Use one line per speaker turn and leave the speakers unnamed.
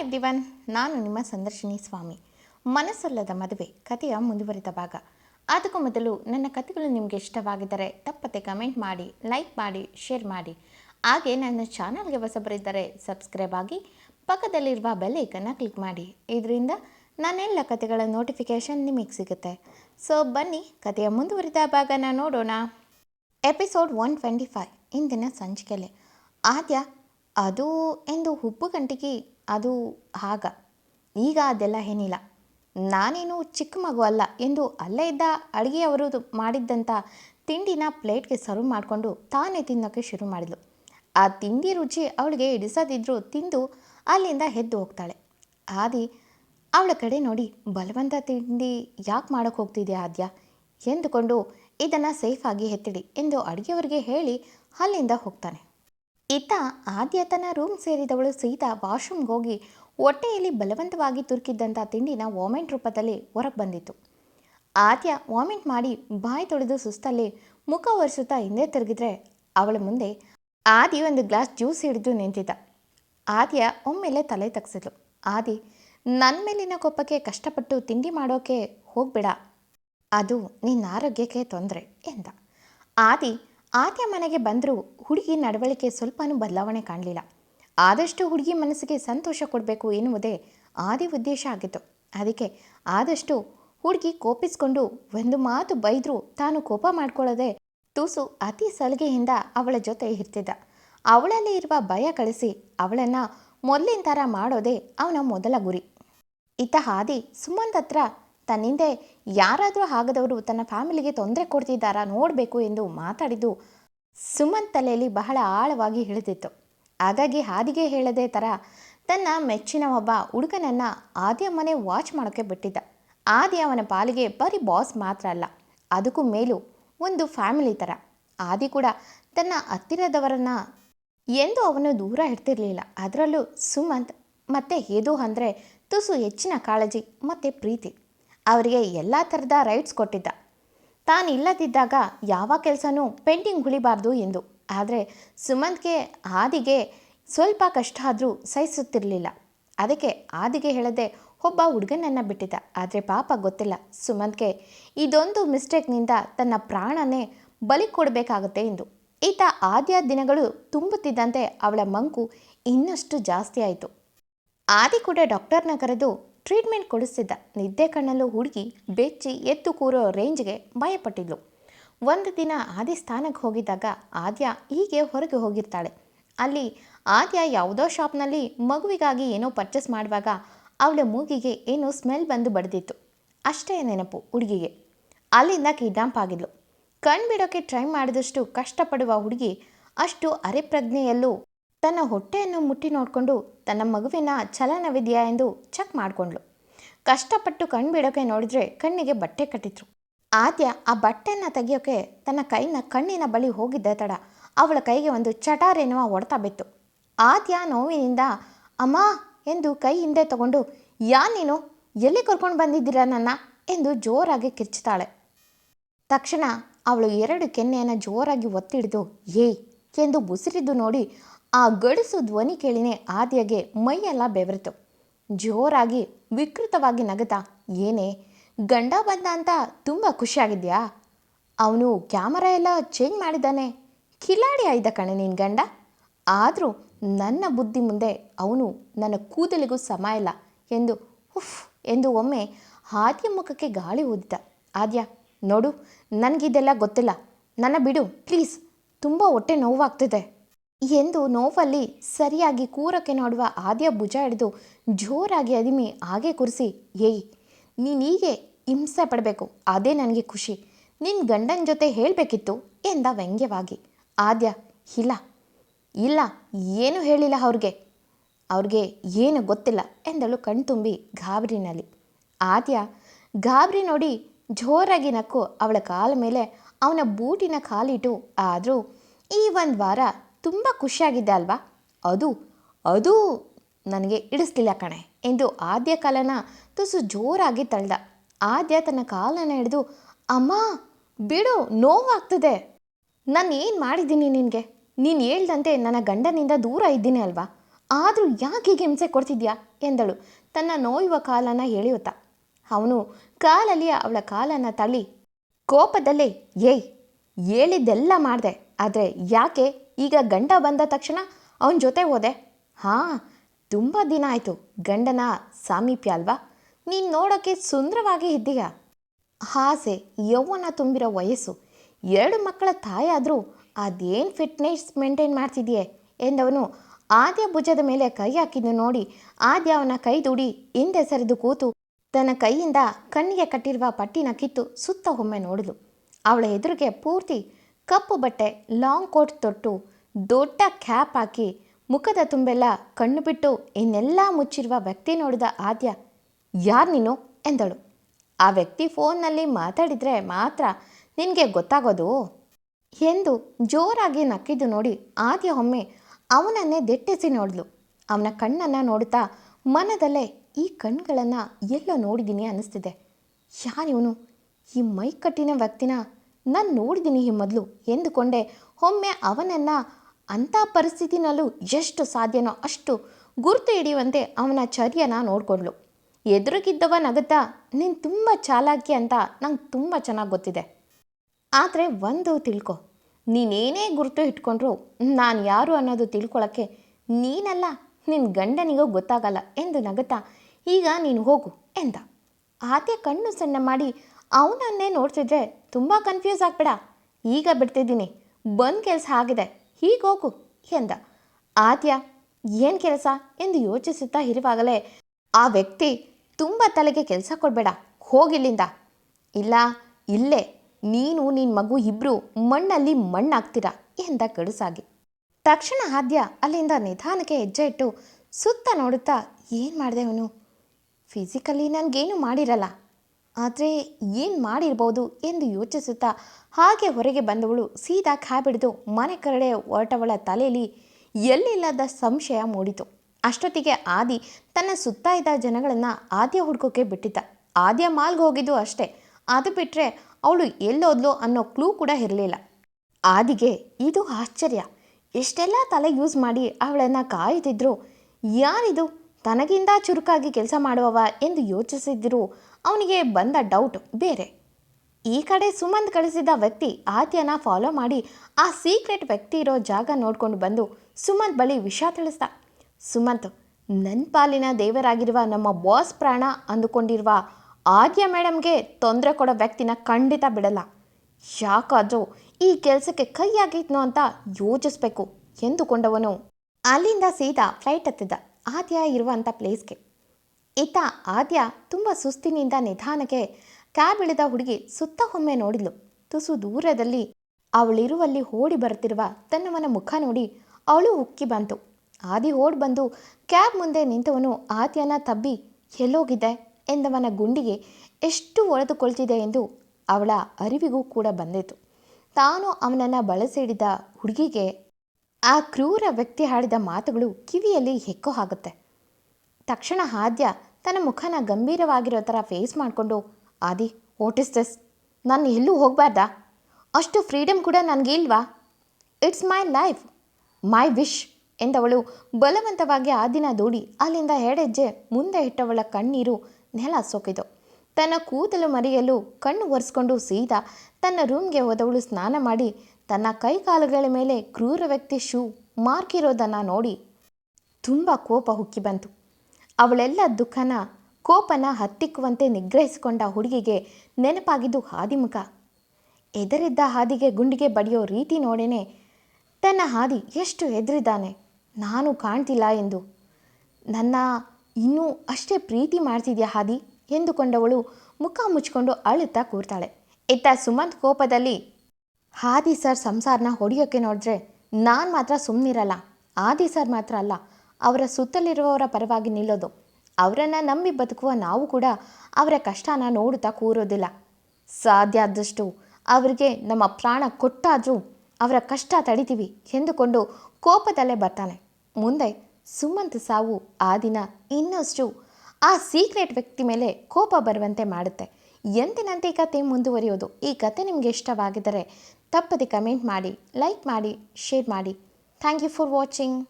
Everyone, ನಾನು ನಿಮ್ಮ ಸಂದರ್ಶಿನಿ ಸ್ವಾಮಿ. ಮನಸ್ಸಲ್ಲದ ಮದುವೆ, ಕಥೆಯ ಮುಂದುವರಿದ ಭಾಗ. ಅದಕ್ಕೂ ಮೊದಲು ನನ್ನ ಕಥೆಗಳು ನಿಮಗೆ ಇಷ್ಟವಾಗಿದ್ದರೆ ತಪ್ಪದೆ ಕಮೆಂಟ್ ಮಾಡಿ, ಲೈಕ್ ಮಾಡಿ, ಶೇರ್ ಮಾಡಿ. ಹಾಗೆ ನನ್ನ ಚಾನಲ್ಗೆ ಹೊಸಬರಿದ್ದರೆ ಸಬ್ಸ್ಕ್ರೈಬ್ ಆಗಿ, ಪಕ್ಕದಲ್ಲಿರುವ ಬೆಲ್ ಐಕನ್ನ ಕ್ಲಿಕ್ ಮಾಡಿ. ಇದರಿಂದ ನಾನೆಲ್ಲ ಕಥೆಗಳ ನೋಟಿಫಿಕೇಷನ್ ನಿಮಗೆ ಸಿಗುತ್ತೆ. ಸೊ, ಬನ್ನಿ ಕಥೆಯ ಮುಂದುವರಿದ ಭಾಗನ ನೋಡೋಣ. ಎಪಿಸೋಡ್ ಒನ್ ಟ್ವೆಂಟಿ ಫೈವ್, ಇಂದಿನ ಸಂಚಿಕೆಯಲ್ಲಿ ಆದ್ಯ, ಅದು ಎಂದು ಹುಬ್ಬು ಗಂಟಿಗೆ ಅದು ಆಗ ಈಗ ಅದೆಲ್ಲ ಏನಿಲ್ಲ. ನಾನೇನು ಚಿಕ್ಕ ಮಗು ಅಲ್ಲ ಎಂದು ಅಲ್ಲೇ ಇದ್ದ ಅಡುಗೆಯವರು ಮಾಡಿದ್ದಂಥ ತಿಂಡಿನ ಪ್ಲೇಟ್ಗೆ ಸರ್ವ್ ಮಾಡಿಕೊಂಡು ತಾನೇ ತಿನ್ನೋಕ್ಕೆ ಶುರು ಮಾಡಿದ್ಲು. ಆ ತಿಂಡಿ ರುಚಿ ಅವಳಿಗೆ ಹಿಡಿಸದಿದ್ರೂ ತಿಂದು ಅಲ್ಲಿಂದ ಎದ್ದು ಹೋಗ್ತಾಳೆ. ಆದಿ, ಅವಳ ಕಡೆ ನೋಡಿ, ಬಲವಂತ ತಿಂಡಿ ಯಾಕೆ ಮಾಡೋಕೆ ಹೋಗ್ತಿದೆ ಆದ್ಯ? ಎಂದುಕೊಂಡು ಇದನ್ನು ಸೇಫಾಗಿ ಎತ್ತಿಡಿ ಎಂದು ಅಡುಗೆಯವರಿಗೆ ಹೇಳಿ ಅಲ್ಲಿಂದ ಹೋಗ್ತಾನೆ. ಇತ್ತ ಆದ್ಯತನ ರೂಮ್ ಸೇರಿದವಳು ಸೀತಾ ವಾಶ್ರೂಮ್ಗೆ ಹೋಗಿ ಹೊಟ್ಟೆಯಲ್ಲಿ ಬಲವಂತವಾಗಿ ತುರುಕಿದ್ದಂಥ ತಿಂಡಿನ ವಾಮೆಂಟ್ ರೂಪದಲ್ಲಿ ಹೊರಗೆ ಬಂದಿತ್ತು. ಆದ್ಯ ವಾಮಿಂಟ್ ಮಾಡಿ ಬಾಯಿ ತೊಳೆದು ಸುಸ್ತಲ್ಲಿ ಮುಖ ಒರೆಸುತ್ತಾ ಹಿಂದೆ ತಿರುಗಿದ್ರೆ ಅವಳ ಮುಂದೆ ಆದಿ ಒಂದು ಗ್ಲಾಸ್ ಜ್ಯೂಸ್ ಹಿಡಿದು ನಿಂತಿದ್ದ. ಆದ್ಯ ಒಮ್ಮೆಲೆ ತಲೆ ತಗ್ಸಿದ್ಲು. ಆದಿ ನನ್ನ ಮೇಲಿನ ಕೋಪಕ್ಕೆ ಕಷ್ಟಪಟ್ಟು ತಿಂಡಿ ಮಾಡೋಕೆ ಹೋಗ್ಬೇಡ. ಅದು ನಿನ್ನ ಆರೋಗ್ಯಕ್ಕೆ ತೊಂದರೆ ಎಂದ. ಆದಿ ಆದ್ಯ ಮನೆಗೆ ಬಂದರೂ ಹುಡುಗಿ ನಡವಳಿಕೆ ಸ್ವಲ್ಪನೂ ಬದಲಾವಣೆ ಕಾಣಲಿಲ್ಲ. ಆದಷ್ಟು ಹುಡುಗಿ ಮನಸ್ಸಿಗೆ ಸಂತೋಷ ಕೊಡಬೇಕು ಎನ್ನುವುದೇ ಆದಿ ಉದ್ದೇಶ ಆಗಿತ್ತು. ಅದಕ್ಕೆ ಆದಷ್ಟು ಹುಡುಗಿ ಕೋಪಿಸ್ಕೊಂಡು ಒಂದು ಮಾತು ಬೈದರೂ ತಾನು ಕೋಪ ಮಾಡಿಕೊಳ್ಳದೆ ತೂಸು ಅತಿ ಸಲಿಗೆಯಿಂದ ಅವಳ ಜೊತೆ ಇರ್ತಿದ್ದ. ಅವಳಲ್ಲಿ ಇರುವ ಭಯ ಕಳಿಸಿ ಅವಳನ್ನು ಮೊದಲಿನ ಥರ ಮಾಡೋದೇ ಅವನ ಮೊದಲ ಗುರಿ. ಇತ್ತ ಹಾದಿ ಸುಮಂತ್ ಹತ್ರ ತನ್ನಿಂದೆ ಯಾರಾದರೂ ಆಗದವರು ತನ್ನ ಫ್ಯಾಮಿಲಿಗೆ ತೊಂದರೆ ಕೊಡ್ತಿದ್ದಾರಾ ನೋಡಬೇಕು ಎಂದು ಮಾತಾಡಿದ್ದು ಸುಮಂತ್ ತಲೆಯಲ್ಲಿ ಬಹಳ ಆಳವಾಗಿ ಹಿಡಿದಿತ್ತು ಹಾಗಾಗಿ ಹಾದಿಗೆ ಹೇಳದೆ ಥರ ತನ್ನ ಮೆಚ್ಚಿನ ಒಬ್ಬ ಹುಡುಗನನ್ನು ಆದಿ ಅಮ್ಮನೇ ವಾಚ್ ಮಾಡೋಕ್ಕೆ ಬಿಟ್ಟಿದ್ದ. ಆದಿ ಅವನ ಪಾಲಿಗೆ ಬರೀ ಬಾಸ್ ಮಾತ್ರ ಅಲ್ಲ, ಅದಕ್ಕೂ ಮೇಲೂ ಒಂದು ಫ್ಯಾಮಿಲಿ ಥರ ಆದಿ ಕೂಡ ತನ್ನ ಹತ್ತಿರದವರನ್ನು ಎಂದು ಅವನು ದೂರ ಇಡ್ತಿರಲಿಲ್ಲ. ಅದರಲ್ಲೂ ಸುಮಂತ್ ಮತ್ತು ಹೇದು ಅಂದರೆ ತುಸು ಹೆಚ್ಚಿನ ಕಾಳಜಿ ಮತ್ತು ಪ್ರೀತಿ. ಅವರಿಗೆ ಎಲ್ಲ ಥರದ ರೈಟ್ಸ್ ಕೊಟ್ಟಿದ್ದ. ತಾನು ಇಲ್ಲದಿದ್ದಾಗ ಯಾವ ಕೆಲಸನೂ ಪೆಂಡಿಂಗ್ ಉಳಿಬಾರ್ದು ಎಂದು. ಆದರೆ ಸುಮಂತ್ಗೆ ಆದಿಗೆ ಸ್ವಲ್ಪ ಕಷ್ಟ ಆದರೂ ಸಹಿಸುತ್ತಿರಲಿಲ್ಲ. ಅದಕ್ಕೆ ಆದಿಗೆ ಹೇಳದೆ ಒಬ್ಬ ಹುಡುಗನನ್ನು ಬಿಟ್ಟಿದ್ದ. ಆದರೆ ಪಾಪ ಗೊತ್ತಿಲ್ಲ ಸುಮಂತ್ಗೆ ಇದೊಂದು ಮಿಸ್ಟೇಕ್ನಿಂದ ತನ್ನ ಪ್ರಾಣನೇ ಬಲಿ ಕೊಡಬೇಕಾಗುತ್ತೆ ಎಂದು. ಈತ ಆದ್ಯ ದಿನಗಳು ತುಂಬುತ್ತಿದ್ದಂತೆ ಅವಳ ಮಂಕು ಇನ್ನಷ್ಟು ಜಾಸ್ತಿ ಆಯಿತು. ಆದಿ ಕೂಡ ಡಾಕ್ಟರ್ನ ಕರೆದು ಟ್ರೀಟ್ಮೆಂಟ್ ಕೊಡಿಸ್ತಿದ್ದ ನಿದ್ದೆ ಕಣ್ಣಲ್ಲೂ ಹುಡುಗಿ ಬೆಚ್ಚಿ ಎದ್ದು ಕೂರೋ ರೇಂಜ್ಗೆ ಭಯಪಟ್ಟಿದ್ಲು. ಒಂದು ದಿನ ಆದಿ ಸ್ಥಾನಕ್ಕೆ ಹೋಗಿದ್ದಾಗ ಆದ್ಯ ಹೀಗೆ ಹೊರಗೆ ಹೋಗಿರ್ತಾಳೆ. ಅಲ್ಲಿ ಆದ್ಯ ಯಾವುದೋ ಶಾಪ್ನಲ್ಲಿ ಮಗುವಿಗಾಗಿ ಏನೋ ಪರ್ಚೇಸ್ ಮಾಡುವಾಗ ಅವಳ ಮೂಗಿಗೆ ಏನೋ ಸ್ಮೆಲ್ ಬಂದು ಬಡ್ದಿತ್ತು. ಅಷ್ಟೇ ನೆನಪು ಹುಡುಗಿಗೆ. ಅಲ್ಲಿಂದ ಕಿಡ್ನಾಪ್ ಆಗಿದ್ಲು. ಕಣ್ಬಿಡೋಕ್ಕೆ ಟ್ರೈ ಮಾಡಿದಷ್ಟು ಕಷ್ಟಪಡುವ ಹುಡುಗಿ ಅಷ್ಟು ಅರೆಪ್ರಜ್ಞೆಯಲ್ಲೂ ತನ್ನ ಹೊಟ್ಟೆಯನ್ನು ಮುಟ್ಟಿ ನೋಡಿಕೊಂಡು ತನ್ನ ಮಗುವಿನ ಚಲನವಿದೆಯಾ ಎಂದು ಚೆಕ್ ಮಾಡಿಕೊಂಡ್ಳು. ಕಷ್ಟಪಟ್ಟು ಕಣ್ಣು ಬಿಡೋಕೆ ನೋಡಿದ್ರೆ ಕಣ್ಣಿಗೆ ಬಟ್ಟೆ ಕಟ್ಟಿದ್ರು. ಆದ್ಯ ಆ ಬಟ್ಟೆನ ತೆಗಿಯೋಕೆ ತನ್ನ ಕೈನ ಕಣ್ಣಿನ ಬಳಿ ಹೋಗಿದ್ದ ತಡ ಅವಳ ಕೈಗೆ ಒಂದು ಚಟಾರ ಎನ್ನುವ ಹೊಡೆತ ಬಿತ್ತು. ಆದ್ಯ ನೋವಿನಿಂದ, ಅಮ್ಮ ಎಂದು ಕೈ ಹಿಂದೆ ತಗೊಂಡು ಯಾ ನೀನು? ಎಲ್ಲಿ ಕರ್ಕೊಂಡು ಬಂದಿದ್ದೀರಾ ನನ್ನ? ಎಂದು ಜೋರಾಗಿ ಕಿರ್ಚ್ತಾಳೆ. ತಕ್ಷಣ ಅವಳು ಎರಡು ಕೆನ್ನೆಯನ್ನು ಜೋರಾಗಿ ಒತ್ತಿಡಿದು ಏಯ್ ಎಂದು ಬುಸಿರಿದ್ದು ನೋಡಿ ಆ ಗಡಿಸು ಧ್ವನಿ ಕೇಳಿನೇ ಆದ್ಯಗೆ ಮೈಯೆಲ್ಲ ಬೆವರಿತು. ಜೋರಾಗಿ ವಿಕೃತವಾಗಿ ನಗತಾ ಏನೇ, ಗಂಡ ಬಂದ ಅಂತ ತುಂಬ ಖುಷಿಯಾಗಿದ್ಯಾ? ಅವನು ಕ್ಯಾಮರಾ ಎಲ್ಲ ಚೇಂಜ್ ಮಾಡಿದ್ದಾನೆ. ಕಿಲಾಡಿ ಆಯ್ದ ಕಣೆ ನಿನ್ನ ಗಂಡ. ಆದರೂ ನನ್ನ ಬುದ್ಧಿ ಮುಂದೆ ಅವನು ನನ್ನ ಕೂದಲಿಗೂ ಸಮ ಇಲ್ಲ ಎಂದು, ಉಫ್, ಎಂದು ಒಮ್ಮೆ ಆದ್ಯ ಮುಖಕ್ಕೆ ಗಾಳಿ ಊದಿದ ಆದ್ಯ, ನೋಡು, ನನಗಿದೆಲ್ಲ ಗೊತ್ತಿಲ್ಲ. ನನ್ನ ಬಿಡು, ಪ್ಲೀಸ್. ತುಂಬ ಹೊಟ್ಟೆ ನೋವಾಗ್ತಿದೆ. ಎಂದು ನೋವಲ್ಲಿ ಸರಿಯಾಗಿ ಕೂರಕ್ಕೆ ನೋಡುವ ಆದ್ಯ ಭುಜ ಹಿಡಿದು ಜೋರಾಗಿ ಅದಿಮಿ ಹಾಗೆ ಕುರಿಸಿ, ಏಯ್ ನೀನೀಗೆ ಹಿಂಸೆ ಪಡಬೇಕು, ಅದೇ ನನಗೆ ಖುಷಿ. ನಿನ್ನ ಗಂಡನ ಜೊತೆ ಹೇಳಬೇಕಿತ್ತು, ಎಂದ ವ್ಯಂಗ್ಯವಾಗಿ. ಆದ್ಯ, ಇಲ್ಲ ಇಲ್ಲ, ಏನೂ ಹೇಳಿಲ್ಲ ಅವ್ರಿಗೆ. ಅವ್ರಿಗೆ ಏನು ಗೊತ್ತಿಲ್ಲ, ಎಂದಳು ಕಣ್ತುಂಬಿ ಗಾಬರಿನಲ್ಲಿ. ಆದ್ಯ ಗಾಬರಿ ನೋಡಿ ಜೋರಾಗಿ ನಕ್ಕು ಅವಳ ಕಾಲ ಮೇಲೆ ಅವನ ಬೂಟಿನ ಕಾಲಿಟ್ಟು, ಆದರೂ ಈ ಒಂದು ವಾರ ತುಂಬ ಖುಷಿಯಾಗಿದ್ದೆ ಅಲ್ವಾ? ಅದು ಅದು ನನಗೆ ಇಡಿಸ್ಲಿಲ್ಲ ಕಣೆ. ಎಂದು ಆದ್ಯ ಕಾಲನ ತುಸು ಜೋರಾಗಿ ತಳ್ದ. ಆದ್ಯ ತನ್ನ ಕಾಲನ್ನು ಹಿಡಿದು ಅಮ್ಮ, ಬಿಡು, ನೋವಾಗ್ತದೆ. ನಾನು ಏನು ಮಾಡಿದ್ದೀನಿ ನಿನಗೆ? ನೀನು ಹೇಳ್ದಂತೆ ನನ್ನ ಗಂಡನಿಂದ ದೂರ ಇದ್ದೀನಿ ಅಲ್ವಾ? ಆದರೂ ಯಾಕೆ ಹೀಗೆ ಹಿಂಸೆ ಕೊಡ್ತಿದ್ಯಾ? ಎಂದಳು. ತನ್ನ ನೋಯುವ ಕಾಲನ್ನು ಎಳೆಯುತ್ತಾ. ಅವನು ಕಾಲಲ್ಲಿ ಅವಳ ಕಾಲನ್ನು ತಳ್ಳಿ, ಕೋಪದಲ್ಲೇ, ಏಯ್, ಹೇಳಿದ್ದೆಲ್ಲ ಮಾಡಿದೆ. ಆದರೆ ಯಾಕೆ? ಈಗ ಗಂಡ ಬಂದ ತಕ್ಷಣ ಅವನ ಜೊತೆ ಹೋದೆ. ಹಾಂ, ತುಂಬ ದಿನ ಆಯಿತು ಗಂಡನ ಸಾಮೀಪ್ಯ ಅಲ್ವಾ? ನೀನು ನೋಡೋಕ್ಕೆ ಸುಂದರವಾಗಿ ಇದ್ದೀಯ? ಆಸೆ ಯೌವನ ತುಂಬಿರೋ ವಯಸ್ಸು. ಎರಡು ಮಕ್ಕಳ ತಾಯಾದರೂ ಅದೇನು ಫಿಟ್ನೆಸ್ ಮೇಂಟೈನ್ ಮಾಡ್ತಿದೆಯೇ ಎಂದವನು ಆದ್ಯ ಭುಜದ ಮೇಲೆ ಕೈ ಹಾಕಿದ್ದು ನೋಡಿ ಆದ್ಯ ಅವನ ಕೈ ದುಡಿ ಹಿಂದೆ ಸರಿದು ಕೂತು ತನ್ನ ಕೈಯಿಂದ ಕಣ್ಣಿಗೆ ಕಟ್ಟಿರುವ ಪಟ್ಟಿನ ಕಿತ್ತು ಸುತ್ತ ಒಮ್ಮೆ ನೋಡಲು ಅವಳ ಎದುರಿಗೆ ಪೂರ್ತಿ ಕಪ್ಪು ಬಟ್ಟೆ ಲಾಂಗ್ ಕೋಟ್ ತೊಟ್ಟು, ದೊಡ್ಡ ಕ್ಯಾಪ್ ಹಾಕಿ ಮುಖದ ತುಂಬೆಲ್ಲ ಕಣ್ಣು ಬಿಟ್ಟು ಇನ್ನೆಲ್ಲ ಮುಚ್ಚಿರುವ ವ್ಯಕ್ತಿ ನೋಡಿದ ಆದ್ಯ, ಯಾರು ನೀನು? ಎಂದಳು. ಆ ವ್ಯಕ್ತಿ ಫೋನ್ನಲ್ಲಿ ಮಾತಾಡಿದರೆ ಮಾತ್ರ ನಿನಗೆ ಗೊತ್ತಾಗೋದು? ಎಂದು ಜೋರಾಗಿ ನಕ್ಕಿದ್ದು ನೋಡಿ ಆದ್ಯ ಒಮ್ಮೆ ಅವನನ್ನೇ ದಿಟ್ಟಿಸಿ ನೋಡಿದ್ಲು ಅವನ ಕಣ್ಣನ್ನು ನೋಡುತ್ತಾ ಮನದಲ್ಲೇ ಈ ಕಣ್ಗಳನ್ನು ಎಲ್ಲೋ ನೋಡಿದ್ದೀನಿ ಅನ್ನಿಸ್ತಿದೆ. ಯಾರಿವನು ಈ ಮೈಕಟ್ಟಿನ ವ್ಯಕ್ತಿನ ನಾನು ನೋಡಿದ್ದೀನಿ ಈ ಮೊದಲು ಎಂದುಕೊಂಡೆ. ಒಮ್ಮೆ ಅವನನ್ನು ಅಂಥ ಪರಿಸ್ಥಿತಿನಲ್ಲೂ ಎಷ್ಟು ಸಾಧ್ಯನೋ ಅಷ್ಟು ಗುರುತು ಹಿಡಿಯುವಂತೆ ಅವನ ಚರ್ಯನ ನೋಡಿಕೊಂಡ್ಳು. ಎದುರುಗಿದ್ದವ ನಗುತ್ತಾ ನೀನು ತುಂಬ ಚಾಲಾಕಿ ಅಂತ ನಂಗೆ ತುಂಬ ಚೆನ್ನಾಗಿ ಗೊತ್ತಿದೆ. ಆದರೆ ಒಂದು ತಿಳ್ಕೊ, ನೀನೇನೇ ಗುರುತು ಇಟ್ಕೊಂಡ್ರು ನಾನು ಯಾರು ಅನ್ನೋದು ತಿಳ್ಕೊಳ್ಳೋಕ್ಕೆ ನೀನಲ್ಲ ನಿನ್ನ ಗಂಡನಿಗೂ ಗೊತ್ತಾಗಲ್ಲ ಎಂದು ನಗುತ್ತಾ ಈಗ ನೀನು ಹೋಗು ಎಂದ. ಆತೆ ಕಣ್ಣು ಸಣ್ಣ ಮಾಡಿ ಅವನನ್ನೇ ನೋಡ್ತಿದ್ರೆ ತುಂಬ ಕನ್ಫ್ಯೂಸ್ ಆಗ್ಬೇಡ. ಈಗ ಬಿಡ್ತಿದ್ದೀನಿ. ಬಂದ್ ಕೆಲಸ ಆಗಿದೆ. ಹೀಗೆ ಹೋಗು ಎಂದ. ಆದ್ಯ, ಏನು ಕೆಲಸ ಎಂದು ಯೋಚಿಸುತ್ತಾ ಇರುವಾಗಲೇ ಆ ವ್ಯಕ್ತಿ ತುಂಬ ತಲೆಗೆ ಕೆಲಸ ಕೊಡಬೇಡ. ಹೋಗಿಲ್ಲಿಂದ ಇಲ್ಲ, ಇಲ್ಲೇ. ನೀನು ನಿನ್ನ ಮಗು ಇಬ್ಬರು ಮಣ್ಣಲ್ಲಿ ಮಣ್ಣಾಗ್ತೀರಾ ಎಂದ ಗಡುಸಾಗಿ. ತಕ್ಷಣ ಆದ್ಯ ಅಲ್ಲಿಂದ ನಿಧಾನಕ್ಕೆ ಹೆಜ್ಜೆ ಇಟ್ಟು ಸುತ್ತ ನೋಡುತ್ತಾ ಏನು ಮಾಡಿದೆ ಅವನು? ಫಿಸಿಕಲಿ ನನಗೇನು ಮಾಡಿರಲ್ಲ. ಆದರೆ ಏನು ಮಾಡಿರ್ಬೋದು ಎಂದು ಯೋಚಿಸುತ್ತಾ ಹಾಗೆ ಹೊರಗೆ ಬಂದವಳು ಸೀದಾ ಕಾಬಿಡಿದು ಮನೆ ಕರಡೆ ಹೊರಟವಳ ತಲೆಯಲ್ಲಿ ಎಲ್ಲಿಲ್ಲದ ಸಂಶಯ ಮೂಡಿತು. ಅಷ್ಟೊತ್ತಿಗೆ ಆದಿ ತನ್ನ ಸುತ್ತ ಇದ್ದ ಜನಗಳನ್ನು ಆದ್ಯ ಹುಡ್ಕೋಕೆ ಬಿಟ್ಟಿದ್ದ. ಆದ್ಯ ಮಾಲ್ಗೆ ಹೋಗಿದ್ದು ಅಷ್ಟೇ. ಅದು ಬಿಟ್ಟರೆ ಅವಳು ಎಲ್ಲೋದ್ಲು ಅನ್ನೋ ಕ್ಲೂ ಕೂಡ ಇರಲಿಲ್ಲ. ಆದಿಗೆ ಇದು ಆಶ್ಚರ್ಯ. ಎಷ್ಟೆಲ್ಲ ತಲೆ ಯೂಸ್ ಮಾಡಿ ಅವಳನ್ನು ಕಾಯುತ್ತಿದ್ರು. ಯಾರಿದು? ತನಗಿಂದ ಚುರುಕಾಗಿ ಕೆಲಸ ಮಾಡುವವ ಎಂದು ಯೋಚಿಸಿದ್ರು ಅವನಿಗೆ ಬಂದ ಡೌಟ್ ಬೇರೆ. ಈ ಕಡೆ ಸುಮಂತ್ ಕಳಿಸಿದ ವ್ಯಕ್ತಿ ಆದ್ಯನ ಫಾಲೋ ಮಾಡಿ ಆ ಸೀಕ್ರೆಟ್ ವ್ಯಕ್ತಿ ಇರೋ ಜಾಗ ನೋಡ್ಕೊಂಡು ಬಂದು ಸುಮಂತ್ ಬಳಿ ವಿಷ ತಿಳಿಸ್ದ. ಸುಮಂತ್ ನನ್ನ ಪಾಲಿನ ದೇವರಾಗಿರುವ ನಮ್ಮ ಬಾಸ್ ಪ್ರಾಣ ಅಂದುಕೊಂಡಿರುವ ಆದ್ಯ ಮೇಡಮ್ಗೆ ತೊಂದರೆ ಕೊಡೋ ವ್ಯಕ್ತಿನ ಖಂಡಿತ ಬಿಡಲ್ಲ. ಯಾಕಾದರೂ ಈ ಕೆಲಸಕ್ಕೆ ಕೈ ಆಗಿದ್ನೋ ಅಂತ ಯೋಚಿಸ್ಬೇಕು ಎಂದುಕೊಂಡವನು. ಅಲ್ಲಿಂದ ಸೀದಾ ಫ್ಲೈಟ್ ಹತ್ತಿದ್ದ. ಆದ್ಯ ಇರುವಂಥ ಪ್ಲೇಸ್ಗೆ ಇತ್ತ ಆದ್ಯ ತುಂಬ ಸುಸ್ತಿನಿಂದ ನಿಧಾನಕ್ಕೆ ಕ್ಯಾಬ್ ಇಳಿದ ಹುಡುಗಿ ಸುತ್ತ ಹೊಮ್ಮೆ ನೋಡಿದ್ಲು. ತುಸು ದೂರದಲ್ಲಿ ಅವಳಿರುವಲ್ಲಿ ಓಡಿ ಬರುತ್ತಿರುವ ತನ್ನವನ ಮುಖ ನೋಡಿ ಅವಳು ಉಕ್ಕಿ ಬಂತು. ಆದಿ ಓಡ್ ಬಂದು ಕ್ಯಾಬ್ ಮುಂದೆ ನಿಂತವನು ಆದ್ಯನ ತಬ್ಬಿ ಎಲ್ಲೋಗಿದೆ ಎಂದವನ ಗುಂಡಿಗೆ ಎಷ್ಟು ಒಳೆದುಕೊಳ್ತಿದೆ ಎಂದು ಅವಳ ಅರಿವಿಗೂ ಕೂಡ ಬಂದಿತು. ತಾನು ಅವನನ್ನು ಬಳಸಿಡಿದ ಹುಡುಗಿಗೆ ಆ ಕ್ರೂರ ವ್ಯಕ್ತಿ ಹಾಡಿದ ಮಾತುಗಳು ಕಿವಿಯಲ್ಲಿ ಹೆಕ್ಕೋ ಆಗುತ್ತೆ. ತಕ್ಷಣ ಆದ್ಯ ತನ್ನ ಮುಖನ ಗಂಭೀರವಾಗಿರೋ ಥರ ಫೇಸ್ ಮಾಡಿಕೊಂಡು, ಆದಿ ವಾಟ್ ಇಸ್ ದಿಸ್ ನಾನು ಎಲ್ಲೂ ಹೋಗಬಾರ್ದಾ? ಅಷ್ಟು ಫ್ರೀಡಮ್ ಕೂಡ ನನಗಿಲ್ವಾ it's my life my wish ಎಂದವಳು. ಬಲವಂತವಾಗಿ ಆ ದಿನ ದೂಡಿ ಅಲ್ಲಿಂದ ಹೆಡೆಜ್ಜೆ ಮುಂದೆ ಇಟ್ಟವಳ ಕಣ್ಣೀರು ನೆಲ ಸೋಕಿತು. ತನ್ನ ಕೂದಲು ಮರೆಯಲು ಕಣ್ಣು ಒರೆಸ್ಕೊಂಡು ಸೀದಾ ತನ್ನ ರೂಮ್ಗೆ ಹೋದವಳು ಸ್ನಾನ ಮಾಡಿ, ತನ್ನ ಕೈ ಕಾಲುಗಳ ಮೇಲೆ ಕ್ರೂರ ವ್ಯಕ್ತಿ ಶೂ ಮಾರ್ಕಿರೋದನ್ನು ನೋಡಿ ತುಂಬ ಕೋಪ ಹುಕ್ಕಿ ಬಂತು. ಅವಳೆಲ್ಲ ದುಃಖನ, ಕೋಪನ ಹತ್ತಿಕ್ಕುವಂತೆ ನಿಗ್ರಹಿಸಿಕೊಂಡ ಹುಡುಗಿಗೆ ನೆನಪಾಗಿದ್ದು ಹಾದಿಮುಖ. ಎದರಿದ್ದ ಹಾದಿಗೆ ಗುಂಡಿಗೆ ಬಡಿಯೋ ರೀತಿ ನೋಡೇನೆ, ತನ್ನ ಹಾದಿ ಎಷ್ಟು ಎದುರಿದ್ದಾನೆ ನಾನು ಕಾಣ್ತಿಲ್ಲ ಎಂದು. ನನ್ನ ಇನ್ನೂ ಅಷ್ಟೇ ಪ್ರೀತಿ ಮಾಡ್ತಿದ್ಯಾ ಹಾದಿ? ಎಂದುಕೊಂಡವಳು ಮುಖ ಮುಚ್ಕೊಂಡು ಅಳುತ್ತಾ ಕೂರ್ತಾಳೆ. ಇತ್ತ ಸುಮಂತ್ ಕೋಪದಲ್ಲಿ, ಹಾದಿ ಸರ್, ಸಂಸಾರನ ಹೊಡೆಯೋಕ್ಕೆ ನೋಡಿದ್ರೆ ನಾನು ಮಾತ್ರ ಸುಮ್ಮನಿರಲ್ಲ ಆದಿ ಸರ್ ಮಾತ್ರ ಅಲ್ಲ ಅವರ ಸುತ್ತಲಿರುವವರ ಪರವಾಗಿ ನಿಲ್ಲೋದು. ಅವರನ್ನು ನಂಬಿ ಬದುಕುವ ನಾವು ಕೂಡ ಅವರ ಕಷ್ಟನ ನೋಡುತ್ತಾ ಕೂರೋದಿಲ್ಲ. ಸಾಧ್ಯ ಆದಷ್ಟು ಅವರಿಗೆ ನಮ್ಮ ಪ್ರಾಣ ಕೊಟ್ಟಾದರೂ ಅವರ ಕಷ್ಟ ತಡಿತೀವಿ ಎಂದುಕೊಂಡು ಕೋಪದಲ್ಲೇ ಬರ್ತಾನೆ. ಮುಂದೆ ಸುಮಂತ್ ಸಾವು ಆ ದಿನ ಇನ್ನಷ್ಟು ಆ ಸೀಕ್ರೆಟ್ ವ್ಯಕ್ತಿ ಮೇಲೆ ಕೋಪ ಬರುವಂತೆ ಮಾಡುತ್ತೆ. ಎಂದಿನಂತೆ ಈ ಕತೆ ಮುಂದುವರಿಯೋದು? ಈ ಕತೆ ನಿಮಗೆ ಇಷ್ಟವಾಗಿದ್ದರೆ ತಪ್ಪದೆ ಕಮೆಂಟ್ ಮಾಡಿ, ಲೈಕ್ ಮಾಡಿ, ಶೇರ್ ಮಾಡಿ. Thank you for watching.